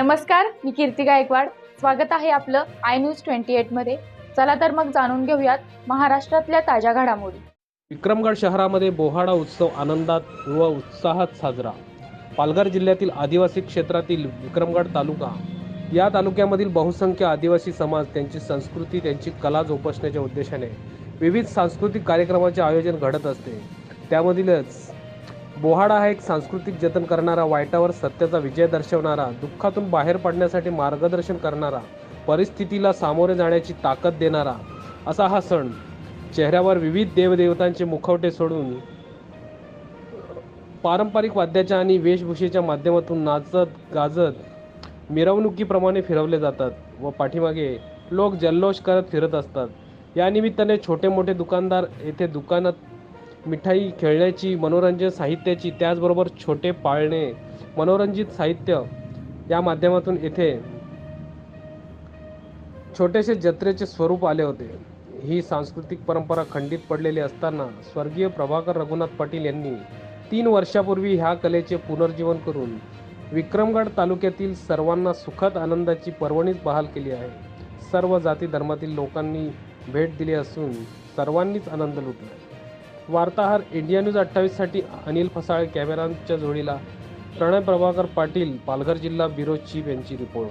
नमस्कार मी कीर्ती गायकवाड. स्वागत आहे आपलं आय न्यूज ट्वेंटी एटमध्ये चला तर मग जाणून घेऊयात महाराष्ट्रातल्या ताज्या घडामोडी. विक्रमगड शहरामध्ये बोहाडा उत्सव आनंदात व उत्साहात साजरा. पालघर जिल्ह्यातील आदिवासी क्षेत्रातील विक्रमगड तालुका. या तालुक्यामधील बहुसंख्य आदिवासी समाज त्यांची संस्कृती त्यांची कला जोपासण्याच्या उद्देशाने विविध सांस्कृतिक कार्यक्रमाचे आयोजन घडत असते. त्यामधीलच बोहाडा हा एक सांस्कृतिक जतन करणारा वाईटावर सत्याचा विजय दर्शवणारा दुःखातून बाहेर पडण्यासाठी मार्गदर्शन करणारा परिस्थितीला सामोरे जाण्याची ताकद देणारा असा हा सण. चेहऱ्यावर विविध देवदेवतांचे मुखवटे सोडून पारंपरिक वाद्याच्या आणि वेशभूषेच्या माध्यमातून नाचत गाजत मिरवणुकीप्रमाणे फिरवले जातात व पाठीमागे लोक जल्लोष करत फिरत असतात. या निमित्ताने छोटे मोठे दुकानदार येथे दुकानात मिठाई खेळण्याची मनोरंजन साहित्याची त्याचबरोबर छोटे पाळणे मनोरंजित साहित्य या माध्यमातून येथे छोटेसे जत्रेचे स्वरूप आले होते. ही सांस्कृतिक परंपरा खंडित पडलेली असताना स्वर्गीय प्रभाकर रघुनाथ पाटील यांनी तीन वर्षापूर्वी ह्या कलेचे पुनर्जीवन करून विक्रमगड तालुक्यातील सर्वांना सुखद आनंदाची पर्वणीच बहाल केली आहे. सर्व जाती धर्मातील लोकांनी भेट दिली असून सर्वांनीच आनंद लुटला वार्ताहर इंडिया न्यूज अठ्ठावीससाठी अनिल फसाळे कॅमेराच्या जोडीला प्रणय प्रभाकर पाटील पालघर जिल्हा ब्युरो चीफ यांची रिपोर्ट.